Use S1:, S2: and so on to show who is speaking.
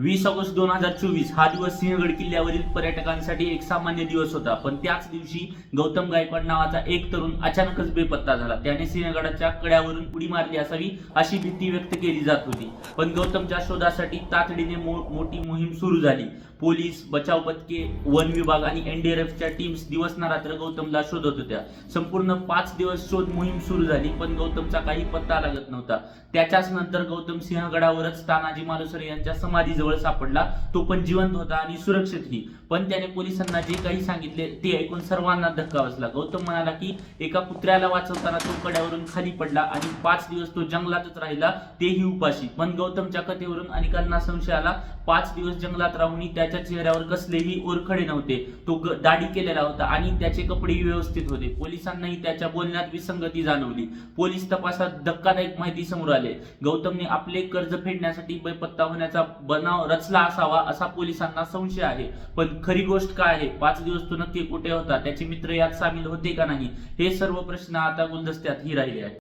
S1: वीस ऑगस्ट दोन हजार चोवीस हा दिवस सिंहगड किल्ल्यावरील पर्यटकांसाठी एक सामान्य दिवस होता. पण त्याच दिवशी गौतम गायकवाड नावाचा एक तरुण अचानकच बेपत्ता झाला. त्याने सिंहगडाच्या कड्यावरून उडी मारली असावी अशी भीती व्यक्त केली जात होती. पण गौतमच्या शोधासाठी तातडीने मो- मोठी मोहीम सुरू झाली. पोलीस बचाव पथके वन विभाग आणि एनडीआरएफच्या टीम्स दिवस ना रात्र गौतमला शोधत होत्या. संपूर्ण पाच दिवस शोध मोहीम सुरू झाली पण गौतमचा काही पत्ता लागत नव्हता. त्याच्याच नंतर गौतम सिंहगडावरच तानाजी मालुसरे यांच्या समाधीजवळ सापडला तो पण जिवंत होता आणि सुरक्षितही पण त्याने पोलिसांना जे काही सांगितले ते ऐकून सर्वांना धक्का बसला गौतम म्हणाला की एका कुत्र्याला वाचवताना तो कड्यावरून खाली पडला आणि पाच दिवस तो जंगलातच राहिला तेही उपाशी. पण गौतमच्या कथेवरून अनेकांना संशय आला. पाच दिवस जंगलात राहूनही त्याच्या चेहऱ्यावर कसलेही ओरखडे नव्हते. तो दाढी केलेला होता आणि त्याचे कपडेही व्यवस्थित होते. पोलिसांनाही त्याच्या बोलण्यात विसंगती जाणवली. पोलीस तपासात धक्कादायक माहिती समोर आले. गौतमने आपले कर्ज फेडण्यासाठी बेपत्ता होण्याचा बनाव रचला असावा असा पोलिसांना संशय आहे. पण खरी गोष्ट काय आहे? पाच दिवस तो नक्की कुठे होता? त्याचे मित्र यात सामील होते का नाही? हे सर्व प्रश्न आता गुलदस्त्यात ही राहिले आहेत.